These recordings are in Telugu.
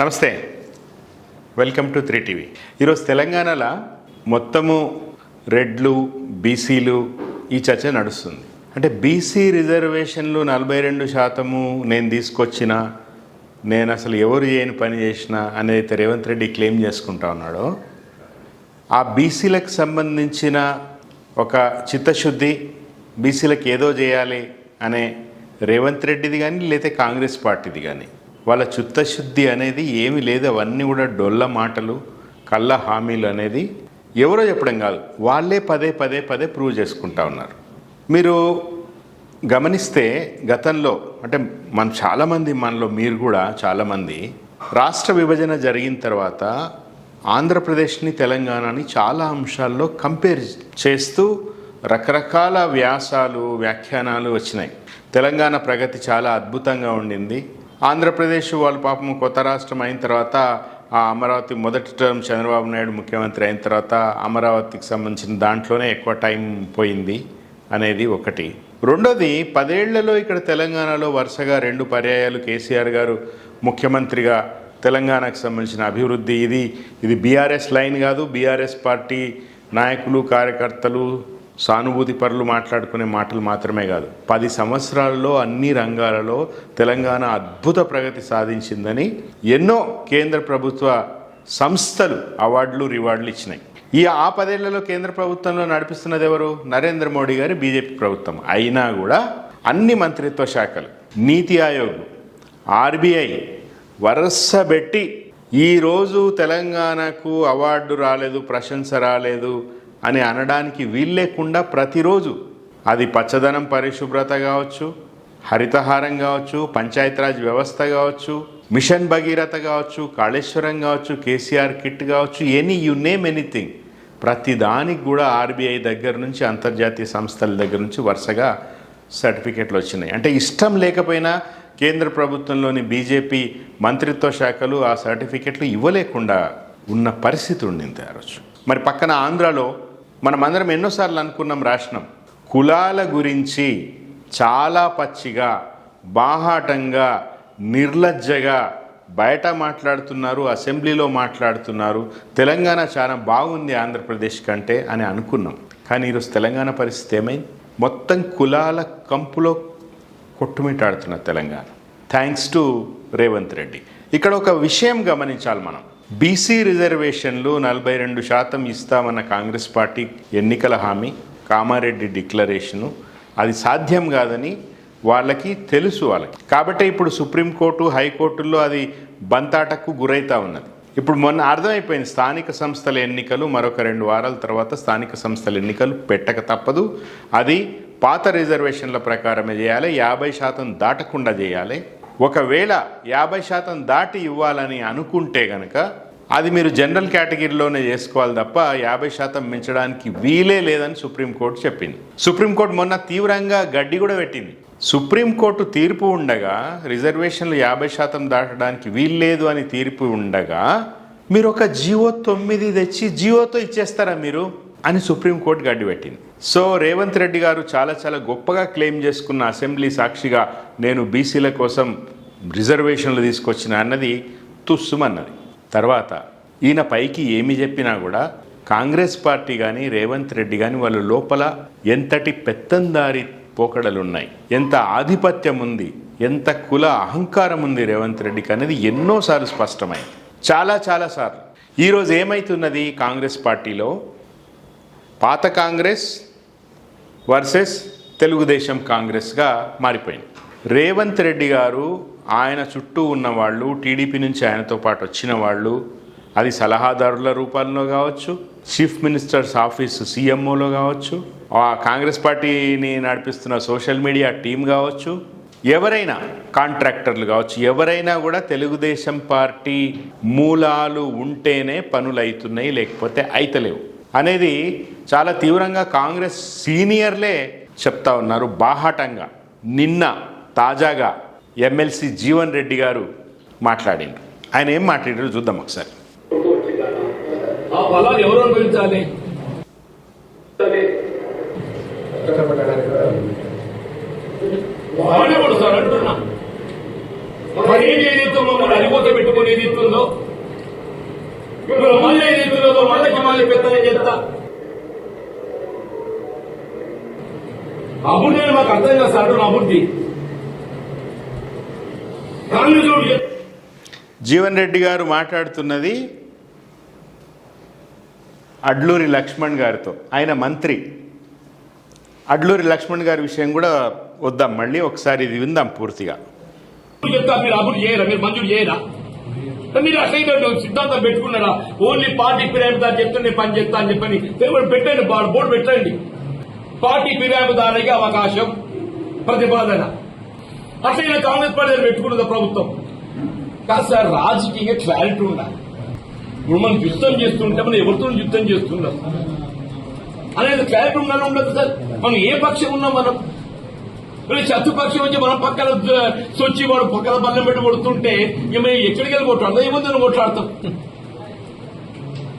నమస్తే. వెల్కమ్ టు త్రీ టీవీ ఈరోజు తెలంగాణలో మొత్తము రెడ్లు బీసీలు ఈ చర్చ నడుస్తుంది. అంటే బీసీ రిజర్వేషన్లు నలభై రెండు శాతము నేను తీసుకొచ్చిన నేను అసలు ఎవరు చేయని పని చేసిన అనేది రేవంత్ రెడ్డి క్లెయిమ్ చేసుకుంటా ఉన్నాడో. ఆ బీసీలకు సంబంధించిన ఒక చిత్తశుద్ధి బీసీలకు ఏదో చేయాలి అనే రేవంత్ రెడ్డిది కానీ లేతే కాంగ్రెస్ పార్టీది కానీ వాళ్ళ చిత్తశుద్ధి అనేది ఏమీ లేదు అవన్నీ కూడా డొల్ల మాటలు కళ్ళ హామీలు అనేది ఎవరో చెప్పడం కాదు. వాళ్ళే పదే పదే పదే ప్రూవ్ చేసుకుంటా ఉన్నారు. మీరు గమనిస్తే గతంలో అంటే మన చాలామంది మనలో మీరు కూడా చాలామంది రాష్ట్ర విభజన జరిగిన తర్వాత ఆంధ్రప్రదేశ్ని తెలంగాణని చాలా అంశాల్లో కంపేర్ చేస్తూ రకరకాల వ్యాసాలు వ్యాఖ్యానాలు వచ్చినాయి. తెలంగాణ ప్రగతి చాలా అద్భుతంగా ఉండింది. ఆంధ్రప్రదేశ్ వాళ్ళు పాపం కొత్త రాష్ట్రం అయిన తర్వాత ఆ అమరావతి మొదటి టర్మ్ చంద్రబాబు నాయుడు ముఖ్యమంత్రి అయిన తర్వాత అమరావతికి సంబంధించిన దాంట్లోనే ఎక్కువ టైం పోయింది అనేది ఒకటి. రెండోది పదేళ్ళలో ఇక్కడ తెలంగాణలో వరుసగా రెండు పర్యాయాలు కేసీఆర్ గారు ముఖ్యమంత్రిగా తెలంగాణకు సంబంధించిన అభివృద్ధి. ఇది ఇది బీఆర్ఎస్ లైన్ కాదు. బీఆర్ఎస్ పార్టీ నాయకులు కార్యకర్తలు సానుభూతి పరులు మాట్లాడుకునే మాటలు మాత్రమే కాదు. పది సంవత్సరాలలో అన్ని రంగాలలో తెలంగాణ అద్భుత ప్రగతి సాధించిందని ఎన్నో కేంద్ర ప్రభుత్వ సంస్థలు అవార్డులు రివార్డులు ఇచ్చినాయి. ఈ ఆ పదేళ్ళలో కేంద్ర ప్రభుత్వంలో నడిపిస్తున్నది ఎవరు? నరేంద్ర మోడీ గారి బీజేపీ ప్రభుత్వం. అయినా కూడా అన్ని మంత్రిత్వ శాఖలు నీతి ఆయోగ్ ఆర్బీఐ వరసబెట్టి ఈరోజు తెలంగాణకు అవార్డు రాలేదు ప్రశంస రాలేదు. అని అనడానికి వీల్లేకుండా ప్రతిరోజు అది పచ్చదనం పరిశుభ్రత కావచ్చు హరితహారం కావచ్చు పంచాయతీరాజ్ వ్యవస్థ కావచ్చు మిషన్ భగీరథ కావచ్చు కాళేశ్వరం కావచ్చు కేసీఆర్ కిట్ కావచ్చు ఎనీ యు నేమ్ ఎనీథింగ్. ప్రతి దానికి కూడా ఆర్బీఐ దగ్గర నుంచి అంతర్జాతీయ సంస్థల దగ్గర నుంచి వరుసగా సర్టిఫికెట్లు వచ్చినాయి. అంటే ఇష్టం లేకపోయినా కేంద్ర ప్రభుత్వంలోని బీజేపీ మంత్రిత్వ శాఖలు ఆ సర్టిఫికెట్లు ఇవ్వలేకుండా ఉన్న పరిస్థితి ఉండింది ఆ రోజు. మరి పక్కన ఆంధ్రాలో మనమందరం ఎన్నోసార్లు అనుకున్నాం రాష్ట్రం. కులాల గురించి చాలా పచ్చిగా బాహాటంగా నిర్లజ్జగా బయట మాట్లాడుతున్నారు అసెంబ్లీలో మాట్లాడుతున్నారు. తెలంగాణ చాలా బాగుంది ఆంధ్రప్రదేశ్ కంటే అని అనుకున్నాం. కానీ ఈరోజు తెలంగాణ పరిస్థితి ఏమైంది? మొత్తం కులాల కంపులో కొట్టుమిటాడుతున్న Telangana. Thanks to Revanth Reddy. ఇక్కడ ఒక విషయం గమనించాలి మనం. బీసీ రిజర్వేషన్లు నలభై రెండు శాతం ఇస్తామన్న కాంగ్రెస్ పార్టీ ఎన్నికల హామీ కామారెడ్డి డిక్లరేషను. అది సాధ్యం కాదని వాళ్ళకి తెలుసు వాళ్ళకి. కాబట్టి ఇప్పుడు సుప్రీంకోర్టు హైకోర్టుల్లో అది బంతాటకు గురైతా ఉన్నది. ఇప్పుడు మొన్న అర్థమైపోయింది స్థానిక సంస్థల ఎన్నికలు మరొక రెండు వారాల తర్వాత స్థానిక సంస్థల ఎన్నికలు పెట్టక తప్పదు. అది పాత రిజర్వేషన్ల ప్రకారమే చేయాలి యాభై శాతం దాటకుండా చేయాలి. ఒకవేళ యాభై శాతం దాటి ఇవ్వాలని అనుకుంటే గనక అది మీరు జనరల్ కేటగిరీలోనే చేసుకోవాలి తప్ప యాభై శాతం మించడానికి వీలే లేదని సుప్రీంకోర్టు చెప్పింది. సుప్రీంకోర్టు మొన్న తీవ్రంగా గడ్డి కూడా పెట్టింది. సుప్రీంకోర్టు తీర్పు ఉండగా రిజర్వేషన్లు యాభై శాతం దాటడానికి వీల్లేదు అని తీర్పు ఉండగా మీరు ఒక జియో తొమ్మిది తెచ్చి జియోతో ఇచ్చేస్తారా మీరు? అని సుప్రీంకోర్టు గడ్డి పెట్టింది. సో రేవంత్ రెడ్డి గారు చాలా చాలా గొప్పగా క్లెయిమ్ చేసుకున్న అసెంబ్లీ సాక్షిగా నేను బీసీల కోసం రిజర్వేషన్లు తీసుకొచ్చిన అన్నది తుస్సుమన్నది తర్వాత ఈయన పైకి ఏమి చెప్పినా కూడా కాంగ్రెస్ పార్టీ కానీ రేవంత్ రెడ్డి కానీ వాళ్ళ లోపల ఎంతటి పెత్తందారి పోకడలు ఉన్నాయి ఎంత ఆధిపత్యం ఉంది ఎంత కుల అహంకారం ఉంది రేవంత్ రెడ్డికి అనేది ఎన్నోసార్లు స్పష్టమైంది. చాలా చాలా సార్లు. ఈరోజు ఏమైతున్నది కాంగ్రెస్ పార్టీలో? పాత కాంగ్రెస్ వర్సెస్ తెలుగుదేశం కాంగ్రెస్గా మారిపోయింది. రేవంత్ రెడ్డి గారు ఆయన చుట్టూ ఉన్నవాళ్ళు టీడీపీ నుంచి ఆయనతో పాటు వచ్చిన వాళ్ళు అది సలహాదారుల రూపంలో కావచ్చు చీఫ్ మినిస్టర్స్ ఆఫీస్ సీఎంఓలో కావచ్చు ఆ కాంగ్రెస్ పార్టీని నడిపిస్తున్న సోషల్ మీడియా టీం కావచ్చు ఎవరైనా కాంట్రాక్టర్లు కావచ్చు ఎవరైనా కూడా తెలుగుదేశం పార్టీ మూలాలు ఉంటేనే పనులు అవుతున్నాయి లేకపోతే అయితలేవు. అనేది చాలా తీవ్రంగా కాంగ్రెస్ సీనియర్లే చెప్తా ఉన్నారు బాహాటంగా. నిన్న తాజాగా ఎమ్మెల్సీ జీవన్ రెడ్డి గారు మాట్లాడిండు ఆయన ఏం మాట్లాడారు చూద్దాం ఒకసారి. ఆ మరి ఏదైతే మమ్మల్ని అరిపోత పెట్టుకునేది ఇస్తుందో? ఇప్పుడు మళ్ళీ మళ్ళీ అభివృద్ధి అని మాకు అర్థం కాదు సార్ అభివృద్ధి జీవన్ రెడ్డి గారు మాట్లాడుతున్నది అడ్లూరి లక్ష్మణ్ గారితో. ఆయన మంత్రి. అడ్లూరి లక్ష్మణ్ గారి విషయం కూడా వద్దాం మళ్ళీ ఒకసారి ఇది విందాం పూర్తిగా. చెప్తా మీరు చేయరా? మీరు మంజూరు చేయరా? మీరు అసలు సిద్ధాంతం పెట్టుకున్నారా? ఓన్లీ పార్టీ ఫిర్యాదుదారు చెప్తే నేను పని చేస్తా అని చెప్పని. పెట్టండి బోర్డు పెట్టండి. పార్టీ ఫిర్యాదుదారులకి అవకాశం ప్రతిపాదన. అట్లయినా కాంగ్రెస్ పార్టీ పెట్టుకున్నది ప్రభుత్వం. కాదు సార్ రాజకీయ క్లారిటీ ఉండాలి. ఇప్పుడు మనం యుద్ధం చేస్తుంటే మనం ఎవరితో యుద్ధం చేస్తున్నాం అనేది క్లారిటీ ఉండాలి ఉండదు సార్. మనం ఏ పక్షం ఉన్నాం మనం? శత్రుపక్షం వచ్చి మనం పక్కన సొచ్చి వాడు పక్కన బల్లం పెట్టి కొడుతుంటే ఇక మేము ఎక్కడికి వెళ్ళి కొట్లాడతాం ముందు కొట్లాడతాం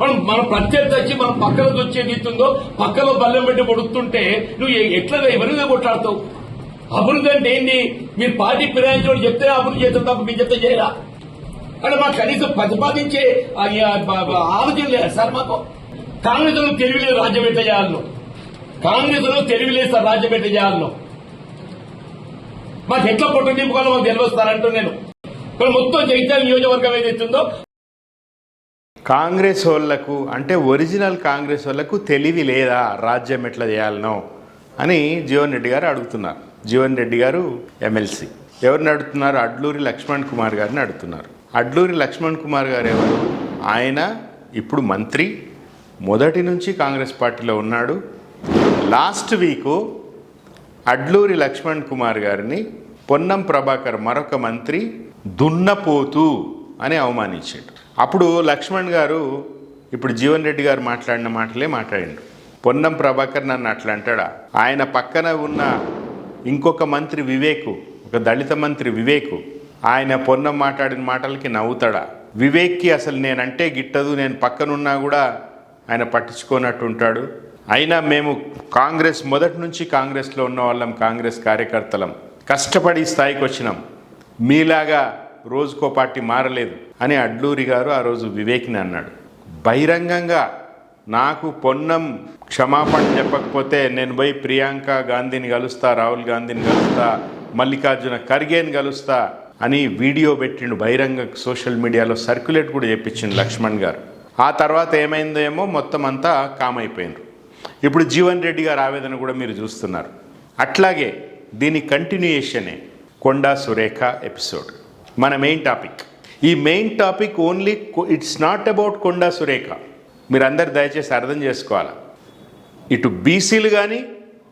మనం మన ప్రత్యర్థి వచ్చి మనం పక్కన వచ్చేది ఇస్తుందో పక్కలో బల్లం పెట్టి కొడుతుంటే నువ్వు ఎట్లా ఎవరిగా కొట్లాడతావు? అభివృద్ధి అంటే ఏంది? మీరు పార్టీ ఫిరాయించడం చెప్తే అభివృద్ధి చేస్తాం తప్ప మీరు చెప్తే చేయరా? అంటే మాకు కనీసం ప్రతిపాదించే ఆలోచన లేదు సార్ మాకు? కాంగ్రెస్లో తెలివిలేదు రాజ్యం ఎట్లా చేయాలను. కాంగ్రెస్లో తెలివిలేదు సార్ రాజ్యం ఎట్లా చేయాలను. మాకు ఎట్లా పొట్టు నింపుకోవాలో మాకు తెలియస్తారంటూ నేను. ఇక్కడ మొత్తం జగిత్యాల నియోజకవర్గం ఏదైతుందో. కాంగ్రెస్ వాళ్ళకు అంటే ఒరిజినల్ కాంగ్రెస్ వాళ్ళకు తెలివి లేదా? రాజ్యం ఎట్లా చేయాలనో అని జీవన్ రెడ్డి గారు అడుగుతున్నారు. జీవన్ రెడ్డి గారు ఎమ్మెల్సీ. ఎవరిని అడుగుతున్నారు? అడ్లూరి లక్ష్మణ్ కుమార్ గారిని అడుగుతున్నారు. అడ్లూరి లక్ష్మణ్ కుమార్ గారు ఎవరు? ఆయన ఇప్పుడు మంత్రి. మొదటి నుంచి కాంగ్రెస్ పార్టీలో ఉన్నాడు. లాస్ట్ వీకు అడ్లూరి లక్ష్మణ్ కుమార్ గారిని పొన్నం ప్రభాకర్ మరొక మంత్రి దున్నపోతు అని అవమానించాడు. అప్పుడు లక్ష్మణ్ గారు ఇప్పుడు జీవన్ రెడ్డి గారు మాట్లాడిన మాటలే మాట్లాడిండు. పొన్నం ప్రభాకర్ నన్ను అట్లా అంటాడా? ఆయన పక్కన ఉన్న ఇంకొక మంత్రి వివేకు ఒక దళిత మంత్రి వివేకు ఆయన పొన్నం మాట్లాడిన మాటలకి నవ్వుతాడా? వివేక్కి అసలు నేనంటే గిట్టదు నేను పక్కనున్నా కూడా ఆయన పట్టించుకోనట్టు ఉంటాడు అయినా మేము కాంగ్రెస్ మొదటి నుంచి కాంగ్రెస్లో ఉన్న వాళ్ళం కాంగ్రెస్ కార్యకర్తలం. కష్టపడి స్థాయికి వచ్చినాం. మీలాగా రోజుకో పార్టీ మారలేదు అని అడ్లూరి గారు ఆ రోజు వివేక్ని అన్నాడు. బహిరంగంగా నాకు పొన్నం క్షమాపణ చెప్పకపోతే నేను పోయి ప్రియాంక గాంధీని కలుస్తా రాహుల్ గాంధీని కలుస్తా మల్లికార్జున ఖర్గేని కలుస్తా అని వీడియో పెట్టిండు బహిరంగ సోషల్ మీడియాలో సర్క్యులేట్ కూడా చేపించిండు లక్ష్మణ్ గారు. ఆ తర్వాత ఏమైందో ఏమో మొత్తం అంతా కామైపోయినారు ఇప్పుడు జీవన్ రెడ్డి గారు ఆవేదన కూడా మీరు చూస్తున్నారు. అట్లాగే దీని కంటిన్యూయేషనే కొండా సురేఖ ఎపిసోడ్ మన మెయిన్ టాపిక్ ఈ main topic only it's not about Konda Surekha. మీరు అందరు దయచేసి అర్థం చేసుకోవాలి? ఇటు బీసీలు కానీ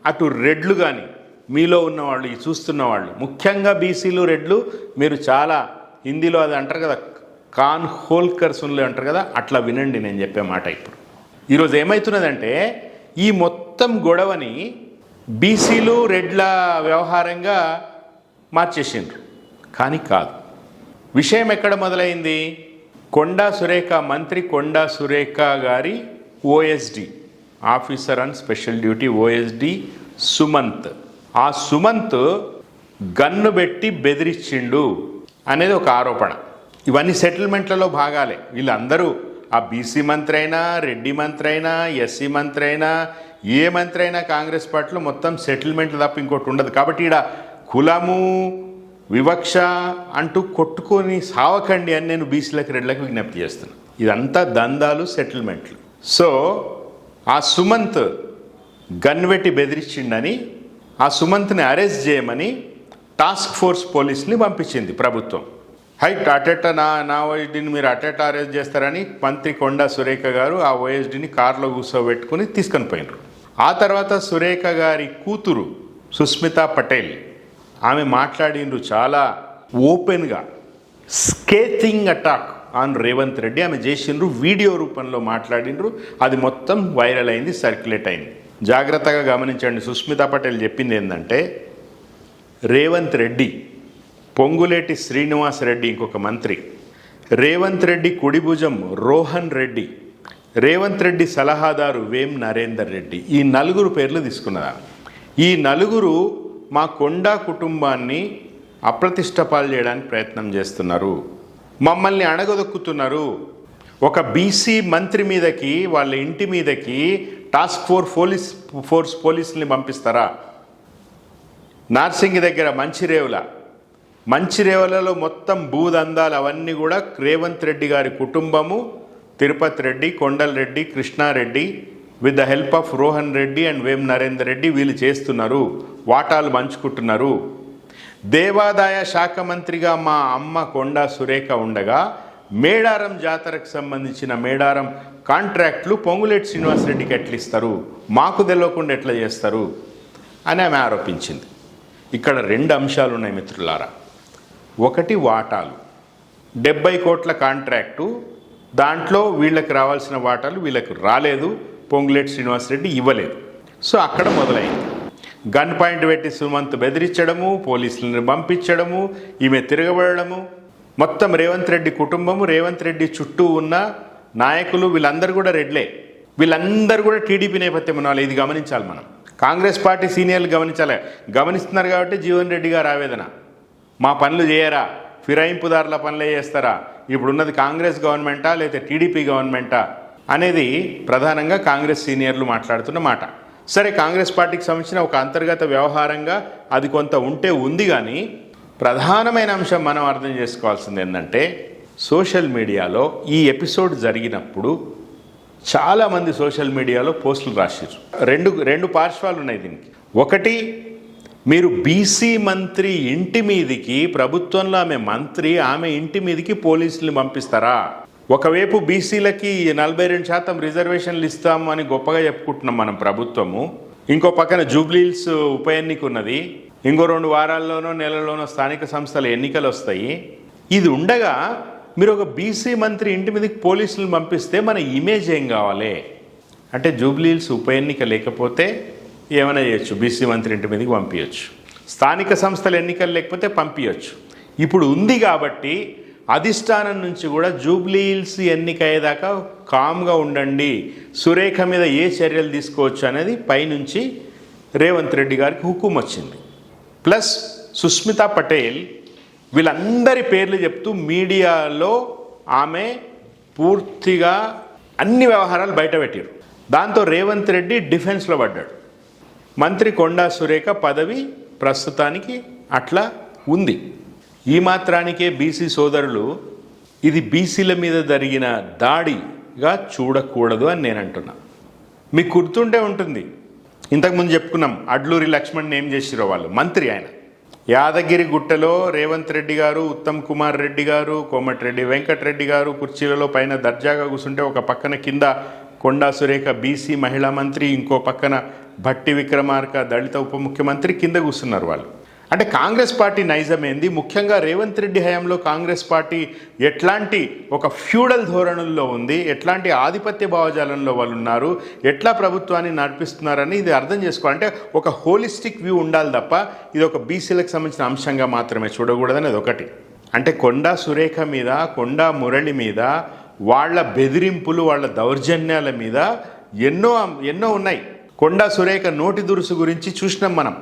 అటు రెడ్లు కానీ మీలో ఉన్నవాళ్ళు ఈ చూస్తున్న వాళ్ళు ముఖ్యంగా బీసీలు రెడ్లు మీరు చాలా హిందీలో అది అంటారు కదా కాన్ హోల్కర్స్ అంటారు కదా అట్లా వినండి నేను చెప్పే మాట ఇప్పుడు. ఈరోజు ఏమవుతున్నదంటే ఈ మొత్తం గొడవని బీసీలు రెడ్ల వ్యవహారంగా మార్చేసిండ్రు. కానీ కాదు. విషయం ఎక్కడ మొదలైంది? కొండా సురేఖ మంత్రి కొండా సురేఖ గారి OSD officer and special duty OSD Sumanth. ఆ సుమంత్ గన్ను పెట్టి బెదిరించిండు అనేది ఒక ఆరోపణ. ఇవన్నీ సెటిల్మెంట్లలో భాగాలే. వీళ్ళందరూ ఆ బీసీ మంత్రి అయినా రెడ్డి మంత్రి అయినా ఎస్సీ మంత్రి అయినా ఏ మంత్రి అయినా కాంగ్రెస్ పార్టీలో మొత్తం సెటిల్మెంట్లు తప్ప ఇంకోటి ఉండదు. కాబట్టి ఈడ కులము వివక్ష అంటూ కొట్టుకొని సావకండి అని నేను బీసీలకు రెడ్లకు విజ్ఞప్తి చేస్తున్నాను ఇదంతా దందాలు సెటిల్మెంట్లు. సో ఆ సుమంత్ గన్ పెట్టి బెదిరించిండని ఆ సుమంత్ని అరెస్ట్ చేయమని టాస్క్ ఫోర్స్ పోలీస్ని పంపించింది ప్రభుత్వం. హైట్ అటెట నా నా ఓఎస్డీని మీరు అటెట అరెస్ట్ చేస్తారని మంత్రి కొండా సురేఖ గారు ఆ ఓఎస్డీని కారులో కూర్చోబెట్టుకుని తీసుకొని పోయినారు. ఆ తర్వాత సురేఖ గారి కూతురు సుస్మిత పటేల్ ఆమె మాట్లాడిండ్రు చాలా ఓపెన్గా scathing attack on Revanth Reddy ఆమె చేసిండ్రు వీడియో రూపంలో మాట్లాడిండ్రు అది మొత్తం వైరల్ అయింది సర్క్యులేట్ అయింది. జాగ్రత్తగా గమనించండి సుస్మిత పటేల్ చెప్పింది ఏంటంటే రేవంత్ రెడ్డి పొంగులేటి శ్రీనివాస్ రెడ్డి ఇంకొక మంత్రి. రేవంత్ రెడ్డి కుడిభుజం రోహన్ రెడ్డి. రేవంత్ రెడ్డి సలహాదారు వేం నరేందర్ రెడ్డి. ఈ నలుగురు పేర్లు తీసుకున్నారు? ఈ నలుగురు మా కొండా కుటుంబాన్ని అప్రతిష్టపాలు చేయడానికి ప్రయత్నం చేస్తున్నారు. మమ్మల్ని అణగదొక్కుతున్నారు. ఒక బీసీ మంత్రి మీదకి వాళ్ళ ఇంటి మీదకి టాస్క్ ఫోర్ పోలీస్ ఫోర్స్ పోలీసుల్ని పంపిస్తారా? నార్సింగి దగ్గర మంచిరేవుల? మంచిరేవలలో మొత్తం భూదందాలు అవన్నీ కూడా రేవంత్ రెడ్డి గారి కుటుంబము Tirupati Reddy Kondal Reddy Krishna Reddy with the help of Rohan Reddy and Vem Narender Reddy వీళ్ళు చేస్తున్నారు వాటాలు పంచుకుంటున్నారు. దేవాదాయ శాఖ మంత్రిగా మా అమ్మ కొండా సురేఖ ఉండగా మేడారం జాతరకు సంబంధించిన మేడారం కాంట్రాక్ట్లు పొంగులేటి శ్రీనివాసరెడ్డికి ఎట్లా ఇస్తారు మాకు తెలియకుండా ఎట్లా చేస్తారు? అని ఆమె ఆరోపించింది. ఇక్కడ రెండు అంశాలు ఉన్నాయి మిత్రులారా. ఒకటి వాటాలు. డెబ్బై కోట్ల కాంట్రాక్టు. దాంట్లో వీళ్ళకి రావాల్సిన వాటాలు వీళ్ళకు రాలేదు. పొంగులేటి శ్రీనివాసరెడ్డి ఇవ్వలేదు. సో అక్కడ మొదలైంది. గన్ పాయింట్ పెట్టి సుమంత్ బెదిరించడము పోలీసులను పంపించడము ఈమె తిరగబడము మొత్తం రేవంత్ రెడ్డి కుటుంబము రేవంత్ రెడ్డి చుట్టూ ఉన్న నాయకులు వీళ్ళందరూ కూడా రెడ్లే. వీళ్ళందరూ కూడా టీడీపీ నేపథ్యం ఉన్న ఇది గమనించాలి మనం. కాంగ్రెస్ పార్టీ సీనియర్లు గమనించాలి. గమనిస్తున్నారు కాబట్టి జీవన్ రెడ్డి గారు ఆవేదన. మా పనులు చేయరా? ఫిరాయింపుదారుల పనులే చేస్తారా? ఇప్పుడున్నది కాంగ్రెస్ గవర్నమెంటా లేదా టీడీపీ గవర్నమెంటా? అనేది ప్రధానంగా కాంగ్రెస్ సీనియర్లు మాట్లాడుతున్న మాట. సరే కాంగ్రెస్ పార్టీకి సంబంధించిన ఒక అంతర్గత వ్యవహారంగా అది కొంత ఉంటే ఉంది కానీ ప్రధానమైన అంశం మనం అర్థం చేసుకోవాల్సింది ఏంటంటే సోషల్ మీడియాలో ఈ ఎపిసోడ్ జరిగినప్పుడు చాలామంది సోషల్ మీడియాలో పోస్టులు రాశారు రెండు రెండు పార్శ్వాలు ఉన్నాయి దీనికి. ఒకటి మీరు బీసీ మంత్రి ఇంటి మీదికి ప్రభుత్వంలో ఆమె మంత్రి ఆమె ఇంటి మీదికి పోలీసులు పంపిస్తారా? ఒకవైపు బీసీలకి నలభై రెండు శాతం రిజర్వేషన్లు ఇస్తాము అని గొప్పగా చెప్పుకుంటున్నాం మనం ప్రభుత్వము. ఇంకో పక్కన జూబ్లీల్స్ ఉప ఎన్నిక ఉన్నది. ఇంకో రెండు వారాల్లోనో నెలలోనో స్థానిక సంస్థల ఎన్నికలు వస్తాయి. ఇది ఉండగా మీరు ఒక బీసీ మంత్రి ఇంటి మీదకి పోలీసులను పంపిస్తే మన ఇమేజ్ ఏం కావాలి? అంటే జూబ్లీల్స్ ఉప ఎన్నిక లేకపోతే ఏమైనా చేయొచ్చు. బీసీ మంత్రి ఇంటి మీదకి పంపించచ్చు స్థానిక సంస్థల ఎన్నికలు లేకపోతే పంపించచ్చు ఇప్పుడు ఉంది కాబట్టి అధిష్టానం నుంచి కూడా జూబ్లీహిల్స్ ఎన్నిక అయ్యేదాకా కామ్గా ఉండండి. సురేఖ మీద ఏ చర్యలు తీసుకోవచ్చు అనేది పైనుంచి రేవంత్ రెడ్డి గారికి హుకుం వచ్చింది. ప్లస్ సుస్మిత పటేల్ వీళ్ళందరి పేర్లు చెప్తూ మీడియాలో ఆమె పూర్తిగా అన్ని వ్యవహారాలు బయటపెట్టారు దాంతో రేవంత్ రెడ్డి డిఫెన్స్లో పడ్డాడు. మంత్రి కొండా సురేఖ పదవి ప్రస్తుతానికి అట్లా ఉంది. ఈ మాత్రానికే బీసీ సోదరులు ఇది బీసీల మీద జరిగిన దాడిగా చూడకూడదు అని నేను అంటున్నా. మీకు గుర్తుండే ఉంటుంది. ఇంతకుముందు చెప్పుకున్నాం అడ్లూరి లక్ష్మణ్ ఏం చేసిరో వాళ్ళు మంత్రి ఆయన. యాదగిరి గుట్టలో రేవంత్ రెడ్డి గారు ఉత్తమ్ కుమార్ రెడ్డి గారు కోమటిరెడ్డి వెంకటరెడ్డి గారు కుర్చీలలో పైన దర్జాగా కూర్చుంటే ఒక పక్కన కింద కొండా సురేఖ బీసీ మహిళా మంత్రి ఇంకో పక్కన భట్టి విక్రమార్క దళిత ఉప ముఖ్యమంత్రి కింద కూర్చున్నారు వాళ్ళు. అంటే కాంగ్రెస్ పార్టీ నైజమైంది. ముఖ్యంగా రేవంత్ రెడ్డి హయాంలో కాంగ్రెస్ పార్టీ ఎట్లాంటి ఒక ఫ్యూడల్ ధోరణుల్లో ఉంది ఎట్లాంటి ఆధిపత్య భావజాలంలో వాళ్ళు ఉన్నారు ఎట్లా ప్రభుత్వాన్ని నడిపిస్తున్నారని ఇది అర్థం చేసుకోవాలి. అంటే ఒక హోలిస్టిక్ వ్యూ ఉండాలి తప్ప ఇది ఒక బీసీలకు సంబంధించిన అంశంగా మాత్రమే చూడకూడదని అది ఒకటి. అంటే కొండా సురేఖ మీద కొండా మురళి మీద వాళ్ళ బెదిరింపులు వాళ్ళ దౌర్జన్యాల మీద ఎన్నో ఎన్నో ఉన్నాయి. కొండా సురేఖ నోటి దురుసు గురించి చూసినాం మనం.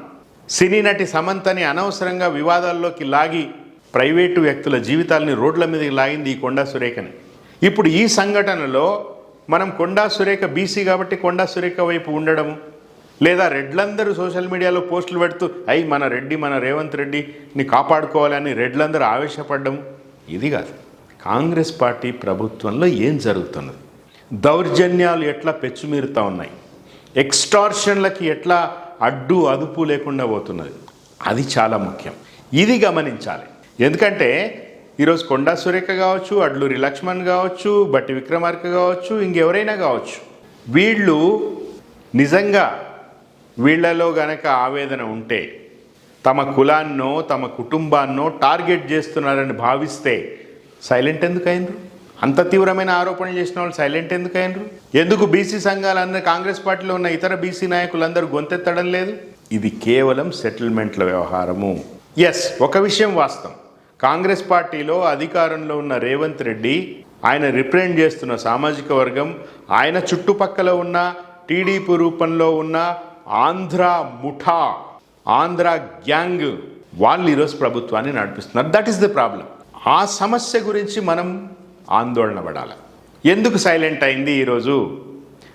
సినీ నటి సమంతని అనవసరంగా వివాదాల్లోకి లాగి ప్రైవేటు వ్యక్తుల జీవితాలని రోడ్ల మీదకి లాగింది ఈ కొండా సురేఖని. ఇప్పుడు ఈ సంఘటనలో మనం కొండా సురేఖ బీసీ కాబట్టి కొండా సురేఖ వైపు ఉండడము లేదా రెడ్లందరూ సోషల్ మీడియాలో పోస్టులు పెడుతూ అయి మన రెడ్డి మన రేవంత్ రెడ్డిని కాపాడుకోవాలని రెడ్లందరూ ఆవేశపడ్డం ఇది కాదు. కాంగ్రెస్ పార్టీ ప్రభుత్వంలో ఏం జరుగుతున్నది? దౌర్జన్యాలు ఎట్లా పెచ్చుమీరుతూ ఉన్నాయి? ఎక్స్టార్షన్లకి ఎట్లా అడ్డు అదుపు లేకుండా పోతున్నది? అది చాలా ముఖ్యం. ఇది గమనించాలి. ఎందుకంటే ఈరోజు కొండా సురేఖ కావచ్చు అడ్లూరి లక్ష్మణ్ కావచ్చు బట్టి విక్రమార్క కావచ్చు ఇంకెవరైనా కావచ్చు. వీళ్ళు నిజంగా వీళ్ళలో గనక ఆవేదన ఉంటే తమ కులాన్నో తమ కుటుంబాన్నో టార్గెట్ చేస్తున్నారని భావిస్తే సైలెంట్ ఎందుకు అయినరు అంత తీవ్రమైన ఆరోపణలు చేసిన వాళ్ళు సైలెంట్ ఎందుకు అయినరు ఎందుకు బీసీ సంఘాలన్నీ కాంగ్రెస్ పార్టీలో ఉన్న ఇతర బీసీ నాయకులందరూ గొంతెత్తడం లేదు? ఇది కేవలం సెటిల్మెంట్ల వ్యవహారము. ఎస్ ఒక విషయం వాస్తవం. కాంగ్రెస్ పార్టీలో అధికారంలో ఉన్న రేవంత్ రెడ్డి ఆయన రిప్రజెంట్ చేస్తున్న సామాజిక వర్గం ఆయన చుట్టుపక్కల ఉన్న టీడీపీ రూపంలో ఉన్న ఆంధ్ర ముఠా ఆంధ్ర గ్యాంగ్ వాళ్ళు ఈరోజు ప్రభుత్వాన్ని నడిపిస్తున్నారు. దట్ ఈస్ ద ప్రాబ్లం ఆ సమస్య గురించి మనం ఆందోళన పడాలి. ఎందుకు సైలెంట్ అయింది ఈరోజు?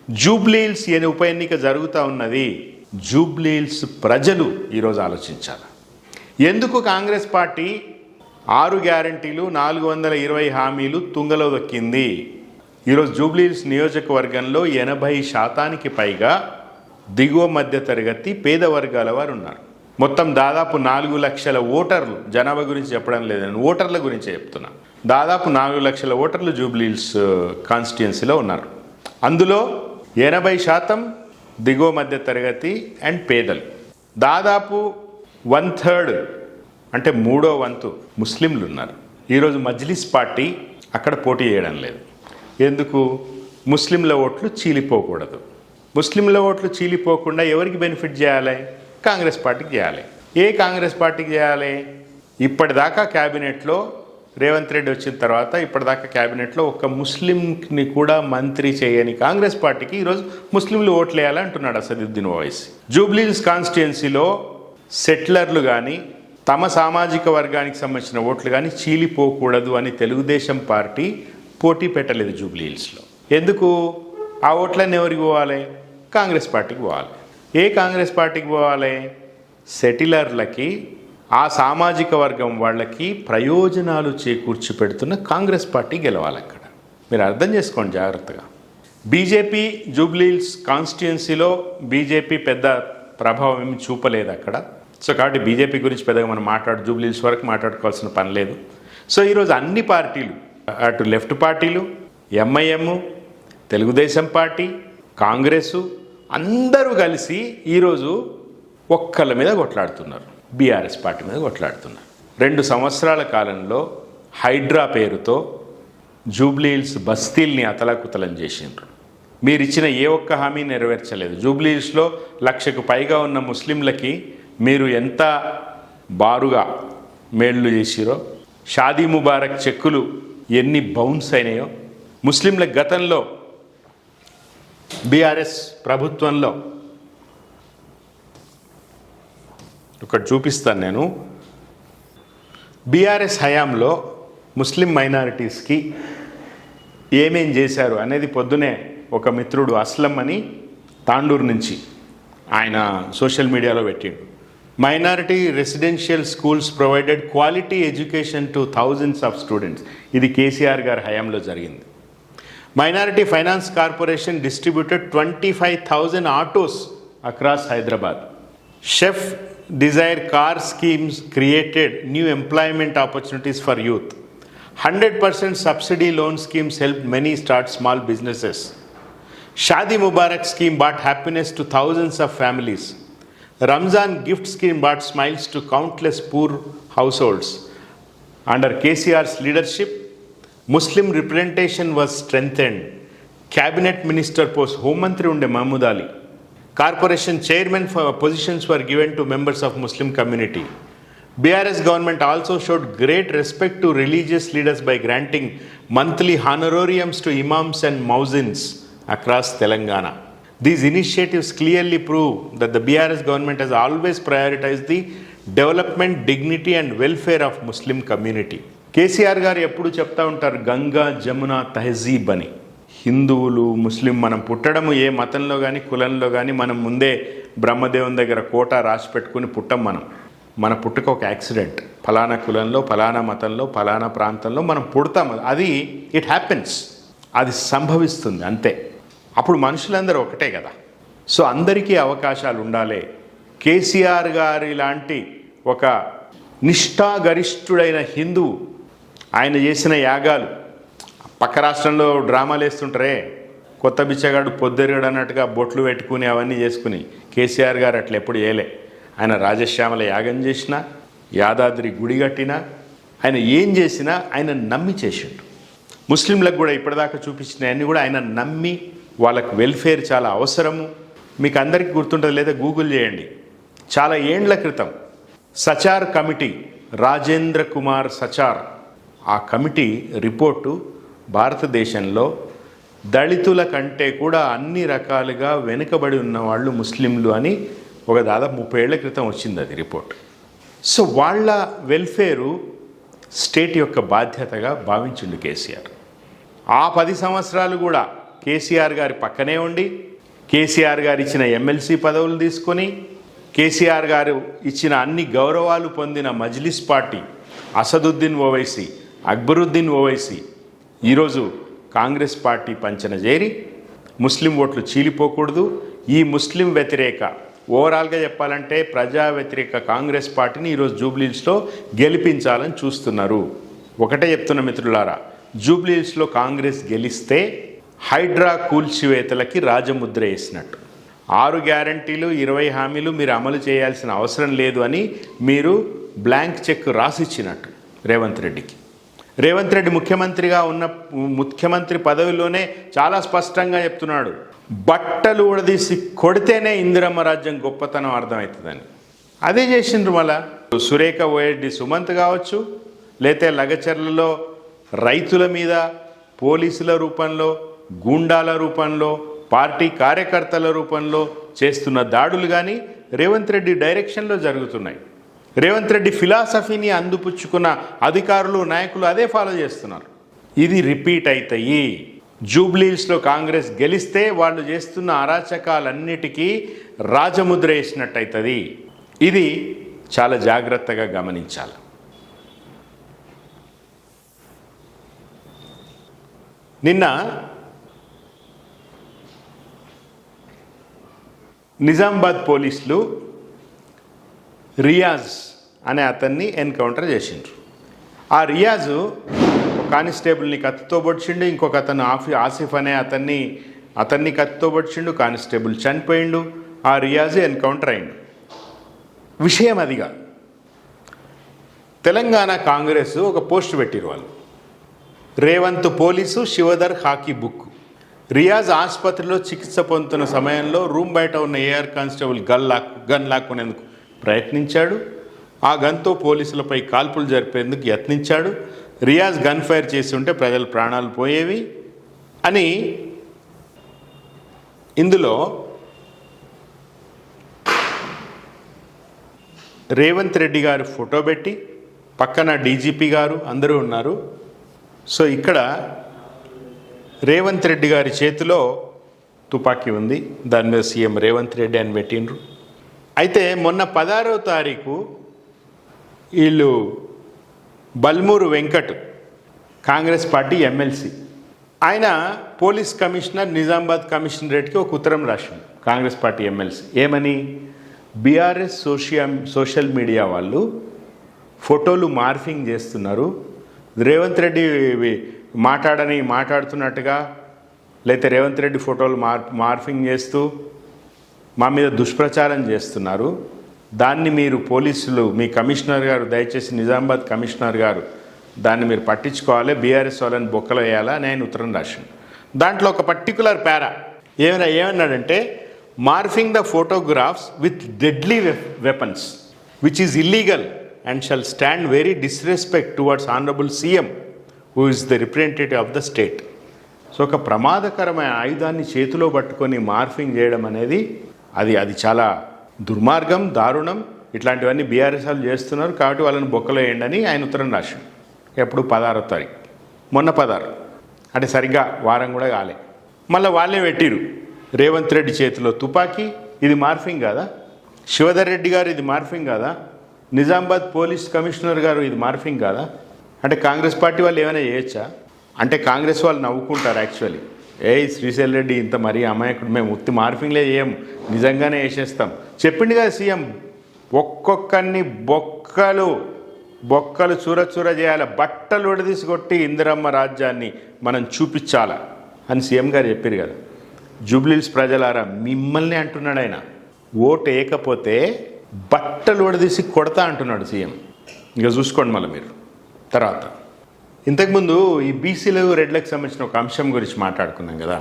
జూబ్లీల్స్ అనే ఉప ఎన్నిక జరుగుతూ ఉన్నది. జూబ్లీల్స్ ప్రజలు ఈరోజు ఆలోచించాలి. ఎందుకు కాంగ్రెస్ పార్టీ ఆరు గ్యారంటీలు నాలుగు వందల ఇరవై హామీలు తుంగలో దొక్కింది? ఈరోజు జూబ్లీల్స్ నియోజకవర్గంలో ఎనభై శాతానికి పైగా దిగువ మధ్య తరగతి పేద వర్గాల వారు ఉన్నారు. మొత్తం దాదాపు నాలుగు లక్షల ఓటర్లు జనాభా గురించి చెప్పడం లేదని ఓటర్ల గురించి చెప్తున్నా. దాదాపు నాలుగు లక్షల ఓటర్లు జూబ్లీల్స్ కాన్స్టిట్యున్సీలో ఉన్నారు. అందులో ఎనభై శాతం దిగువ మధ్య తరగతి అండ్ పేదలు. దాదాపు వన్ థర్డ్ అంటే మూడో వంతు ముస్లింలు ఉన్నారు. ఈరోజు మజ్లిస్ పార్టీ అక్కడ పోటీ చేయడం లేదు. ఎందుకు? ముస్లింల ఓట్లు చీలిపోకూడదు. ముస్లింల ఓట్లు చీలిపోకుండా ఎవరికి బెనిఫిట్ చేయాలి? కాంగ్రెస్ పార్టీకి చేయాలి. ఏ కాంగ్రెస్ పార్టీకి చేయాలి? ఇప్పటిదాకా క్యాబినెట్లో రేవంత్ రెడ్డి వచ్చిన తర్వాత ఇప్పటిదాకా క్యాబినెట్లో ఒక ముస్లింని కూడా మంత్రి చేయని కాంగ్రెస్ పార్టీకి ఈరోజు ముస్లింలు ఓట్లు వేయాలి అంటున్నాడు అసదుద్దీన్ ఓవైసీ. జూబ్లీస్ కాన్స్టిట్యున్సీలో సెటిలర్లు కానీ తమ సామాజిక వర్గానికి సంబంధించిన ఓట్లు కానీ చీలిపోకూడదు అని తెలుగుదేశం పార్టీ పోటీ పెట్టలేదు జూబ్లీహిల్స్లో. ఎందుకు? ఆ ఓట్లన్నీ ఎవరికి పోవాలి? కాంగ్రెస్ పార్టీకి పోవాలి. ఏ కాంగ్రెస్ పార్టీకి పోవాలి? సెటిలర్లకి ఆ సామాజిక వర్గం వాళ్ళకి ప్రయోజనాలు చేకూర్చి పెడుతున్న కాంగ్రెస్ పార్టీ గెలవాలి అక్కడ మీరు అర్థం చేసుకోండి జాగ్రత్తగా. బీజేపీ జూబ్లీల్స్ కాన్స్టిట్యున్సీలో బీజేపీ పెద్ద ప్రభావం ఏమి చూపలేదు అక్కడ. సో కాబట్టి బీజేపీ గురించి పెద్దగా మనం మాట్లాడు జూబ్లీల్స్ వరకు మాట్లాడుకోవాల్సిన పని లేదు. సో ఈరోజు అన్ని పార్టీలు అటు లెఫ్ట్ పార్టీలు ఎంఐఎం తెలుగుదేశం పార్టీ కాంగ్రెసు అందరూ కలిసి ఈరోజు ఒక్కళ్ళ మీద కొట్లాడుతున్నారు. బీఆర్ఎస్ పార్టీ మీద కొట్లాడుతున్నారు. రెండు సంవత్సరాల కాలంలో హైడ్రా పేరుతో జూబ్లీహిల్స్ బస్తీల్ని అతలాకుతలం చేసిండ్రు. మీరు ఇచ్చిన ఏ ఒక్క హామీ నెరవేర్చలేదు. జూబ్లీహిల్స్లో లక్షకు పైగా ఉన్న ముస్లింలకి మీరు ఎంత బారుగా మేళ్ళు చేసిరో షాదీ ముబారక్ చెక్కులు ఎన్ని బౌన్స్ అయినాయో ముస్లింల గతంలో బీఆర్ఎస్ ప్రభుత్వంలో ఒకటి చూపిస్తాను నేను. బీఆర్ఎస్ హయాంలో ముస్లిం మైనారిటీస్కి ఏమేం చేశారు అనేది పొద్దునే ఒక మిత్రుడు అస్లం అని తాండూరు నుంచి ఆయన సోషల్ మీడియాలో పెట్టిండు. Minority residential schools provided quality education to thousands of students. ఇది కేసీఆర్ గారి హయాంలో జరిగింది. Minority Finance Corporation distributed 25,000 autos across Hyderabad. Chef Desire car schemes created new employment opportunities for youth. 100% subsidy loan schemes helped many start small businesses. Shadi Mubarak scheme brought happiness to thousands of families. Ramzan gift scheme brought smiles to countless poor households. Under KCR's leadership, Muslim representation was strengthened cabinet minister post హోంమంత్రి ఉండే Mahmood Ali. Corporation chairman positions were given to members of Muslim community BRS government also showed great respect to religious leaders by granting monthly honorariums to imams and muezzins across Telangana these initiatives clearly prove that the BRS government has always prioritize the development dignity and welfare of Muslim community KCR గారు ఎప్పుడు చెప్తా ఉంటారు గంగా జమున తహజీబ్ అని. హిందువులు ముస్లిం మనం పుట్టడము ఏ మతంలో కానీ కులంలో కానీ మనం ముందే బ్రహ్మదేవుని దగ్గర కోట రాసి పెట్టుకుని పుట్టం మనం. మన పుట్టుక ఒక యాక్సిడెంట్. ఫలానా కులంలో ఫలానా మతంలో ఫలానా ప్రాంతంలో మనం పుడతాం. అది ఇట్ హ్యాపెన్స్ అది సంభవిస్తుంది అంతే. అప్పుడు మనుషులందరూ ఒకటే కదా. సో అందరికీ అవకాశాలు ఉండాలి. కేసీఆర్ గారి లాంటి ఒక నిష్ఠాగరిష్ఠుడైన హిందువు ఆయన చేసిన యాగాలు. పక్క రాష్ట్రంలో డ్రామాలు వేస్తుంటారే. కొత్త బిచ్చగాడు పొద్దురుగాడు అన్నట్టుగా బొట్లు పెట్టుకుని అవన్నీ చేసుకుని కేసీఆర్ గారు అట్లా ఎప్పుడు చేయలే. ఆయన రాజశ్యామల యాగం చేసిన యాదాద్రి గుడి కట్టినా ఆయన ఏం చేసినా ఆయన నమ్మి చేసిండు. ముస్లింలకు కూడా ఇప్పటిదాకా చూపించినవన్నీ కూడా ఆయన నమ్మి వాళ్ళకు వెల్ఫేర్ చాలా అవసరము. మీకు అందరికీ గుర్తుంటుంది లేదా గూగుల్ చేయండి. చాలా ఏండ్ల క్రితం సచార్ కమిటీ రాజేంద్ర కుమార్ సచార్ ఆ కమిటీ రిపోర్టు భారతదేశంలో దళితుల కంటే కూడా అన్ని రకాలుగా వెనుకబడి ఉన్న వాళ్ళు ముస్లింలు అని ఒక దాదాపు ముప్పై ఏళ్ళ క్రితం వచ్చింది అది రిపోర్ట్. సో వాళ్ళ వెల్ఫేరు స్టేట్ యొక్క బాధ్యతగా భావించిండు కేసీఆర్. ఆ పది సంవత్సరాలు కూడా కేసీఆర్ గారి పక్కనే ఉండి కేసీఆర్ గారు ఇచ్చిన ఎమ్మెల్సీ పదవులు తీసుకొని కేసీఆర్ గారు ఇచ్చిన అన్ని గౌరవాలు పొందిన మజ్లిస్ పార్టీ అసదుద్దీన్ ఓవైసీ అక్బరుద్దీన్ ఓవైసీ ఈరోజు కాంగ్రెస్ పార్టీ పంచన చేరి ముస్లిం ఓట్లు చీలిపోకూడదు. ఈ ముస్లిం వ్యతిరేక ఓవరాల్గా చెప్పాలంటే ప్రజా వ్యతిరేక కాంగ్రెస్ పార్టీని ఈరోజు జూబ్లీహిల్స్లో గెలిపించాలని చూస్తున్నారు. ఒకటే చెప్తున్న మిత్రులారా జూబ్లీహిల్స్లో కాంగ్రెస్ గెలిస్తే హైడ్రా కూల్చివేతలకి రాజముద్ర వేసినట్టు. ఆరు గ్యారంటీలు ఇరవై హామీలు మీరు అమలు చేయాల్సిన అవసరం లేదు అని మీరు బ్లాంక్ చెక్ రాసిచ్చినట్టు రేవంత్ రెడ్డికి. రేవంత్ రెడ్డి ముఖ్యమంత్రిగా ఉన్న ముఖ్యమంత్రి పదవిలోనే చాలా స్పష్టంగా చెప్తున్నాడు. బట్టలు ఉడదీసి కొడితేనే ఇందిరమ్మ రాజ్యం గొప్పతనం అర్థమవుతుందని. అదే చేసిండ్రు మళ్ళా? సురేఖ ఓఎడ్డి సుమంత్ కావచ్చు లేతే లగచర్లలో రైతుల మీద పోలీసుల రూపంలో గూండాల రూపంలో పార్టీ కార్యకర్తల రూపంలో చేస్తున్న దాడులు కానీ రేవంత్ రెడ్డి డైరెక్షన్లో జరుగుతున్నాయి. రేవంత్ రెడ్డి ఫిలాసఫీని అందిపుచ్చుకున్న అధికారులు నాయకులు అదే ఫాలో చేస్తున్నారు. ఇది రిపీట్ అవుతాయి జూబ్లీస్లో కాంగ్రెస్ గెలిస్తే వాళ్ళు చేస్తున్న అరాచకాలన్నిటికీ రాజముద్ర వేసినట్టు అవుతుంది ఇది చాలా జాగ్రత్తగా గమనించాలి. నిన్న నిజామాబాద్ పోలీసులు రియాజ్ అనే అతన్ని ఎన్కౌంటర్ చేసిండ్రు. ఆ రియాజు కానిస్టేబుల్ని కత్తితో పొడిచిండు ఇంకొక అతను ఆఫీ ఆసిఫ్ అనే అతన్ని అతన్ని కత్తితో పొడిచిండు కానిస్టేబుల్ చనిపోయిండు ఆ రియాజు ఎన్కౌంటర్ అయిండు. విషయం అదిగా తెలంగాణ కాంగ్రెస్ ఒక పోస్ట్ పెట్టిరు వాళ్ళు. రేవంత్ పోలీసు శివధర్ హాకీ బుక్. రియాజ్ ఆసుపత్రిలో చికిత్స పొందుతున్న సమయంలో రూమ్ బయట ఉన్న AR constable gun lock gun లాక్కునేందుకు ప్రయత్నించాడు. ఆ గన్తో పోలీసులపై కాల్పులు జరిపేందుకు యత్నించాడు. రియాజ్ గన్ ఫైర్ చేసి ఉంటే ప్రజల ప్రాణాలు పోయేవి అని ఇందులో రేవంత్ రెడ్డి గారి ఫోటో పెట్టి పక్కన డీజీపీ గారు అందరూ ఉన్నారు. సో ఇక్కడ రేవంత్ రెడ్డి గారి చేతిలో తుపాకీ ఉంది. దాని మీద సీఎం రేవంత్ రెడ్డి అని పెట్టిండ్రు. అయితే మొన్న పదహారవ తారీఖు వీళ్ళు Balmoor Venkat Congress party MLC. ఆయన పోలీస్ కమిషనర్ నిజామాబాద్ కమిషనరేట్కి ఒక ఉత్తరం రాసింది కాంగ్రెస్ పార్టీ ఎమ్మెల్సీ. ఏమని? బీఆర్ఎస్ సోషియా సోషల్ మీడియా వాళ్ళు ఫోటోలు మార్ఫింగ్ చేస్తున్నారు. రేవంత్ రెడ్డి మాట్లాడని మాట్లాడుతున్నట్టుగా లేకపోతే రేవంత్ రెడ్డి ఫోటోలు మార్ మార్ఫింగ్ చేస్తూ మా మీద దుష్ప్రచారం చేస్తున్నారు. దాన్ని మీరు పోలీసులు మీ కమిషనర్ గారు దయచేసి నిజామాబాద్ కమిషనర్ గారు దాన్ని మీరు పట్టించుకోవాలి. బీఆర్ఎస్ వాళ్ళని బొక్కలు వేయాలా? అని ఆయన ఉత్తరం రాశాను. దాంట్లో ఒక పర్టికులర్ పారా ఏమైనా ఏమన్నాడంటే morphing the photographs with deadly weapons which is illegal and shall stand very disrespect towards honourable CM who is the representative of the state so ఒక ప్రమాదకరమైన ఆయుధాన్ని చేతిలో పట్టుకొని మార్ఫింగ్ చేయడం అనేది అది అది చాలా దుర్మార్గం దారుణం. ఇట్లాంటివన్నీ బీఆర్ఎస్ వాళ్ళు చేస్తున్నారు కాబట్టి వాళ్ళని బొక్కలో వేయండి అని ఆయన ఉత్తరం రాశాడు. ఎప్పుడు? పదహారో తారీఖు. మొన్న పదహారు. అంటే సరిగ్గా వారం కూడా కాలే. మళ్ళీ వాళ్ళే పెట్టిరు. రేవంత్ రెడ్డి చేతిలో తుపాకీ ఇది మార్ఫింగ్ కాదా? శివధర్ రెడ్డి గారు ఇది మార్ఫింగ్ కాదా? నిజామాబాద్ పోలీస్ కమిషనర్ గారు ఇది మార్ఫింగ్ కాదా? అంటే కాంగ్రెస్ పార్టీ వాళ్ళు ఏమైనా చేయొచ్చా? అంటే కాంగ్రెస్ వాళ్ళు నవ్వుకుంటారు యాక్చువల్లీ. ఏ శ్రీశైల్ రెడ్డి ఇంత మరీ అమాయకుడు. మేము ఉత్తి మార్ఫింగ్లే చేయం. నిజంగానే వేసేస్తాం చెప్పిండు కదా సీఎం ఒక్కొక్కరిని బొక్కలు బొక్కలు చూర చూర చేయాలి? బట్టలు విడదీసి కొట్టి ఇందిరమ్మ రాజ్యాన్ని మనం చూపించాలా? అని సీఎం గారు చెప్పారు కదా. జూబ్లీల్స్ ప్రజలారా మిమ్మల్ని అంటున్నాడు ఆయన. ఓటు వేయకపోతే బట్టలు విడదీసి కొడతా అంటున్నాడు సీఎం. ఇక చూసుకోండి మళ్ళీ మీరు. తర్వాత. ఇంతకుముందు ఈ బీసీలు రెడ్లకు సంబంధించిన ఒక అంశం గురించి మాట్లాడుకున్నాం కదా.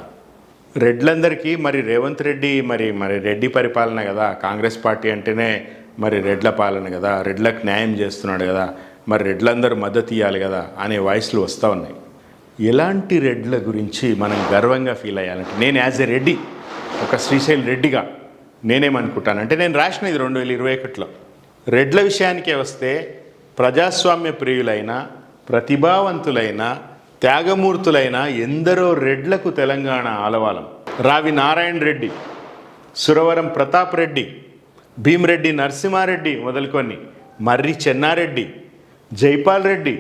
రెడ్లందరికీ మరి రేవంత్ రెడ్డి మరి మరి రెడ్డి పరిపాలన కదా. కాంగ్రెస్ పార్టీ అంటేనే మరి రెడ్ల పాలన కదా. రెడ్లకు న్యాయం చేస్తున్నాడు కదా. మరి రెడ్లందరూ మద్దతు ఇవ్వాలి కదా అనే వాయిస్లు వస్తూ ఉన్నాయి. ఎలాంటి రెడ్ల గురించి మనం గర్వంగా ఫీల్ అయ్యాలంటే నేను యాజ్ ఎ రెడ్డి ఒక శ్రీశైల్ రెడ్డిగా నేనేమనుకుంటానంటే నేను రాసిన ఇది రెండు వేల ఇరవై ఒకటిలో. రెడ్ల విషయానికే వస్తే ప్రజాస్వామ్య ప్రియులైన ప్రతిభావంతులైన త్యాగమూర్తులైన ఎందరో రెడ్లకు తెలంగాణ ఆలవాలం. రావి నారాయణ రెడ్డి సురవరం ప్రతాప్ రెడ్డి భీమరెడ్డి నరసింహారెడ్డి మొదలుకొని మర్రి చెన్నారెడ్డి జైపాల్ రెడ్డి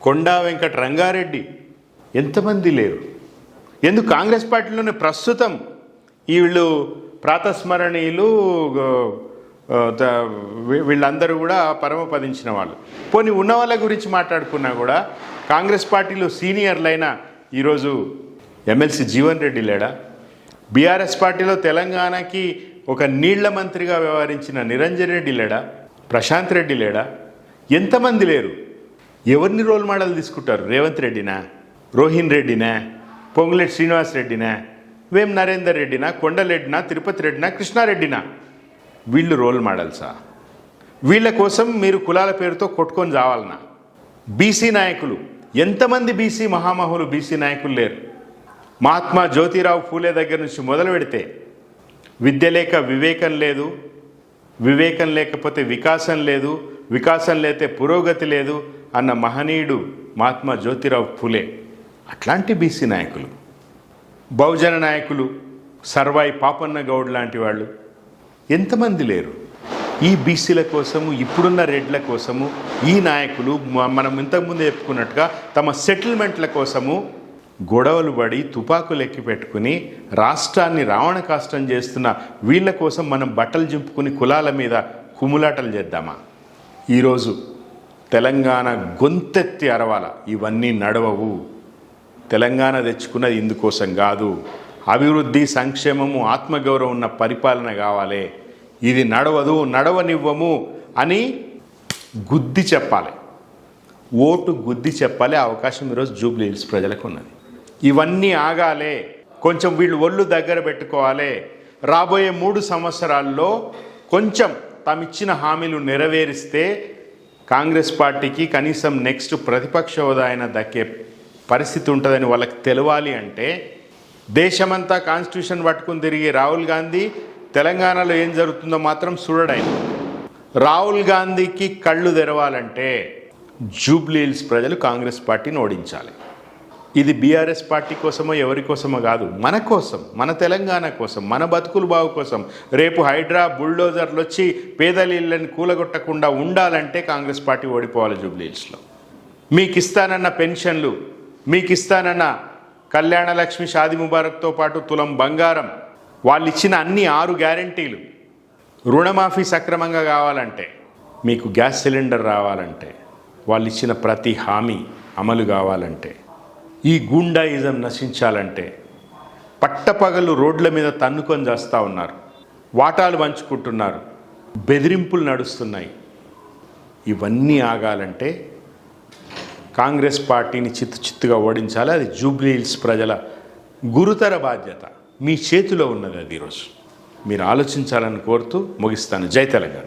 కొండా వెంకట రంగారెడ్డి ఎంతమంది లేరు? ఎందుకు కాంగ్రెస్ పార్టీలోనే ప్రస్తుతం వీళ్ళు ప్రాతస్మరణీయులు వీళ్ళందరూ కూడా పరమపదించిన వాళ్ళు. పోనీ ఉన్న వాళ్ళ గురించి మాట్లాడుకున్నా కూడా కాంగ్రెస్ పార్టీలో సీనియర్లైన ఈరోజు ఎమ్మెల్సీ జీవన్ రెడ్డి లేడా? బీఆర్ఎస్ పార్టీలో తెలంగాణకి ఒక నీళ్ళ మంత్రిగా వ్యవహరించిన నిరంజన్ రెడ్డి లేడా? ప్రశాంత్ రెడ్డి లేడా? ఎంతమంది లేరు? ఎవరిని రోల్ మోడల్ తీసుకుంటారు? రేవంత్ రెడ్డినా? రోహిన్ రెడ్డినా? పొంగులేటి శ్రీనివాస్ రెడ్డినా? వేం నరేందర్ రెడ్డినా? కొండలెడ్డినా? తిరుపతి రెడ్డినా? కృష్ణారెడ్డినా? వీళ్ళు రోల్ మోడల్సా వీళ్ళ కోసం మీరు కులాల పేరుతో కొట్టుకొని చావాలనా బీసీ నాయకులు ఎంతమంది బీసీ మహామహులు బీసీ నాయకులు లేరు. మహాత్మా జ్యోతిరావు ఫూలే దగ్గర నుంచి మొదలు పెడితే విద్య లేక వివేకం లేదు వివేకం లేకపోతే వికాసం లేదు వికాసం లేతే పురోగతి లేదు అన్న మహనీయుడు మహాత్మా జ్యోతిరావు ఫూలే అట్లాంటి బీసీ నాయకులు. బహుజన నాయకులు సర్వాయి పాపన్న గౌడ్ లాంటి వాళ్ళు. ఎంతమంది లేరు? ఈ బీసీల కోసము ఇప్పుడున్న రెడ్ల కోసము ఈ నాయకులు మనం ఇంతకుముందు చెప్పుకున్నట్టుగా తమ సెటిల్మెంట్ల కోసము గొడవలు పడి తుపాకులు ఎక్కి పెట్టుకుని రాష్ట్రాన్ని రావణ కాష్టం చేస్తున్న వీళ్ళ కోసం మనం బట్టలు చింపుకుని కులాల మీద కుములాటలు చేద్దామా? ఈరోజు తెలంగాణ గొంతెత్తి అరవాల ఇవన్నీ నడవవు. తెలంగాణ తెచ్చుకున్నది ఇందుకోసం కాదు. అభివృద్ధి సంక్షేమము ఆత్మగౌరవం ఉన్న పరిపాలన కావాలి. ఇది నడవదు నడవనివ్వము అని గుద్ది చెప్పాలి. ఓటు గుద్ది చెప్పాలి అవకాశం ఈరోజు జూబ్లీ హిల్స్ ప్రజలకు ఉన్నది ఇవన్నీ ఆగాలే. కొంచెం వీళ్ళు ఒళ్ళు దగ్గర పెట్టుకోవాలి. రాబోయే మూడు సంవత్సరాల్లో కొంచెం తమిచ్చిన హామీలు నెరవేరిస్తే కాంగ్రెస్ పార్టీకి కనీసం నెక్స్ట్ ప్రతిపక్ష హోదా అయినా దక్కే పరిస్థితి ఉంటుందని వాళ్ళకి తెలవాలి అంటే దేశమంతా కాన్స్టిట్యూషన్ పట్టుకుని తిరిగి రాహుల్ గాంధీ తెలంగాణలో ఏం జరుగుతుందో మాత్రం చూడడాయన రాహుల్ గాంధీకి కళ్ళు తెరవాలంటే జూబ్లీహిల్స్ ప్రజలు కాంగ్రెస్ పార్టీని ఓడించాలి. ఇది బీఆర్ఎస్ పార్టీ కోసమో ఎవరి కోసమో కాదు. మన కోసం మన తెలంగాణ కోసం మన బతుకులు బావు కోసం రేపు హైడ్రా బుల్డోజర్లు వచ్చి పేదల ఇళ్ళని కూలగొట్టకుండా ఉండాలంటే కాంగ్రెస్ పార్టీ ఓడిపోవాలి జూబ్లీల్స్లో మీకు ఇస్తానన్న పెన్షన్లు మీకు ఇస్తానన్న కళ్యాణలక్ష్మి షాది ముబారక్తో పాటు తులం బంగారం. వాళ్ళు ఇచ్చిన అన్ని ఆరు గ్యారంటీలు. రుణమాఫీ సక్రమంగా కావాలంటే మీకు గ్యాస్ సిలిండర్ రావాలంటే వాళ్ళు ఇచ్చిన ప్రతి హామీ అమలు కావాలంటే ఈ గూండాయిజం నశించాలంటే పట్టపగలు రోడ్ల మీద తన్నుకొని చేస్తూ ఉన్నారు. వాటాలు పంచుకుంటున్నారు. బెదిరింపులు నడుస్తున్నాయి. ఇవన్నీ ఆగాలంటే కాంగ్రెస్ పార్టీని చిత్తు చిత్తుగా ఓడించాలి. అది జూబ్లీహిల్స్ ప్రజల గురుతర బాధ్యత. మీ చేతిలో ఉన్నది అది ఈరోజు. మీరు ఆలోచించాలని కోరుతూ ముగిస్తాను. జై తెలంగాణ.